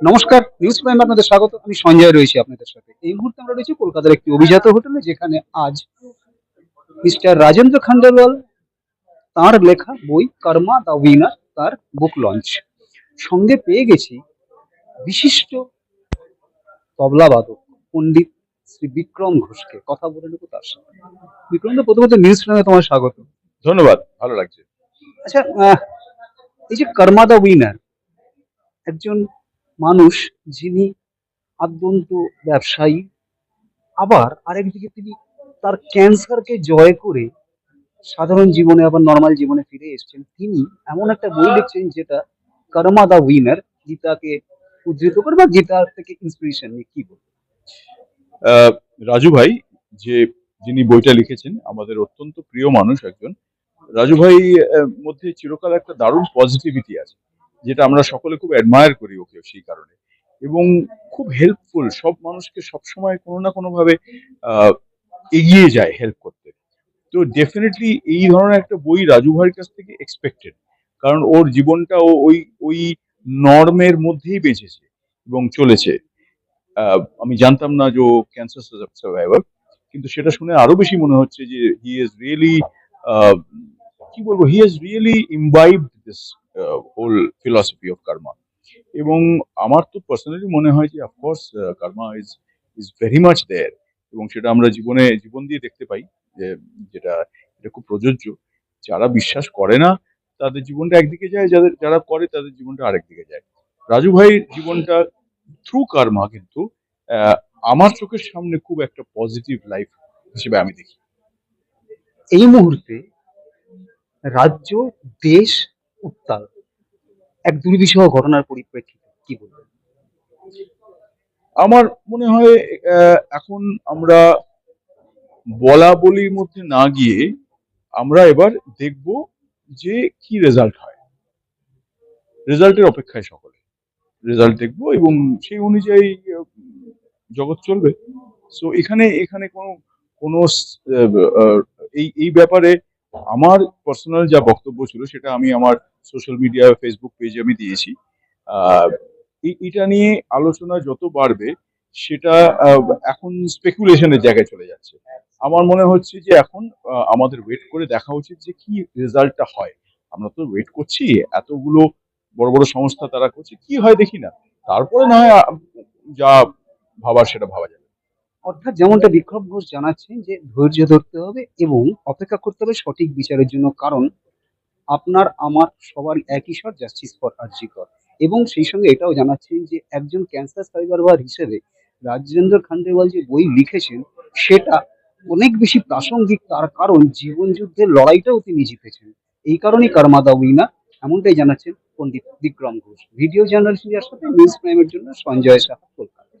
নমস্কার news prime আপনাদের স্বাগত। আমি সঞ্জয় রয়েছি আপনাদের সাথে। এই মুহূর্তে আমরা রয়েছি কলকাতার একটি অভিজাত হোটেলে যেখানে আজ মিস্টার রাজেন্দ্র খান্ডেলওয়াল তার লেখা বই কর্মা দ্য উইনার তার বুক লঞ্চ সঙ্গে পেয়ে গেছি বিশিষ্ট তবলাবাদক পণ্ডিত শ্রী বিক্রম ঘোষকে। কথা বলে নেব তার সাথে বিক্রম দা প্রথমত নিউজ প্রাইমে তোমার স্বাগত। ধন্যবাদ ভালো লাগছে। আচ্ছা আহ, এই যে কর্মা দ্য উইনার একজন মানুষ, যিনি আদ্যন্ত ব্যবসায়ী, আবার আরেকদিকে তিনি তার ক্যান্সারকে জয় করে সাধারণ জীবনে, আবার নর্মাল জীবনে ফিরে এসেছেন। তিনি এমন একটা বই লিখছেন যেটা কর্মা দা উইনার গীতাকে উদ্ধৃত করে বা গীতা থেকে ইন্সপিরেশন নিয়ে কি বলব রাজু ভাই, যে যিনি বইটা লিখেছেন, আমাদের অত্যন্ত প্রিয় মানুষ একজন, রাজু ভাই মধ্যে চিরকাল একটা দারুণ পজিটিভিটি আছে। যেটা আমরা সকলে খুব অ্যাডমায়ার করি ওকে সেই কারণে। এবং খুব হেল্পফুল সব মানুষকে সবসময় কোনো না কোনো ভাবে আহ, এগিয়ে যায় হেল্প করতে। তো ডেফিনেটলি এই ধরনের একটা বই রাজু ভাইয়ের কাছ থেকে এক্সপেক্টেড কারণ ওর জীবনটা ও ওই ওই নর্মের মধ্যেই বেঁচেছে এবং চলেছে। আমি জানতাম না যে ও ক্যান্সার কিন্তু সেটা শুনে আরও বেশি মনে হচ্ছে যে হি ইজ রিয়েলি কি বলব? He is really imbibe this whole philosophy of karma এবং আমার তো পার্সোনালি মনে হয় যে of course karma is is very much there এবং সেটা আমরা জীবনে, জীবন দিয়ে দেখতে পাই যে, যেটা, এটা খুব প্রযোজ্য। যারা বিশ্বাস করে না, তাদের জীবনটা একদিকে যায়, যাদের, যারা করে তাদের জীবনটা আরেকদিকে যায়। রাজু ভাইয়ের জীবনটা থ্রু কার্মা কিন্তু আমার চোখের সামনে খুব একটা পজিটিভ লাইফ হিসেবে আমি দেখি। এই মুহূর্তে রাজ্য, দেশ উত্তাল। এক দুর্বিষহ ঘটনার পরিপ্রেক্ষিতে, কি বলবেন? আমার মনে হয় এখন আমরা বলা বলির মধ্যে না গিয়ে আমরা এবার দেখব যে কি রেজাল্ট হয়। রেজাল্টের অপেক্ষায় সকলে। রেজাল্ট দেখব এবং সেই অনুযায়ী জগৎ চলবে। সো এখানে এখানে কোনো কোনো এই এই ব্যাপারে আমার পার্সোনাল যা বক্তব্য ছিল সেটা আমি আমার সোশ্যাল মিডিয়া ফেসবুক পেজে আমি দিয়েছি। এটা নিয়ে আলোচনা যত বাড়বে, সেটা এখন স্পেকুলেশনের জায়গায় চলে যাচ্ছে। আমার মনে হচ্ছে যে এখন আমাদের ওয়েট করে দেখা উচিত যে কি রেজাল্টটা হয়। আমরা তো ওয়েট করছি, এতগুলো বড় বড় সংস্থা তারা করছে, কি হয় দেখি না। তারপরে না হয় যা ভাবার সেটা ভাবা যাবে অর্থাৎ যেমনটা বিক্রম ঘোষ জানাচ্ছেন যে ধৈর্য ধরতে হবে এবং অপেক্ষা করতে হবে সঠিক বিচারের জন্য, কারণ আপনার, আমার, সবার একই স্বর জাস্টিস ফর আরজিকর এবং সেই সঙ্গে এটাও জানাচ্ছেন যে একজন ক্যান্সার সার্ভাইভার হিসেবে রাজেন্দ্র খান্ডেওয়াল যে বই লিখেছেন, সেটা অনেক বেশি প্রাসঙ্গিক, তার কারণ জীবন যুদ্ধের লড়াইটাও তিনি জিতেছেন। এই কারণেই কর্মাদা উইনার এমনটাই জানাচ্ছেন পণ্ডিত বিক্রম ঘোষ। ভিডিও জার্নালিস্টের সাথে নিউজ প্রাইমের জন্য সঞ্জয় সাহা কলকাতা।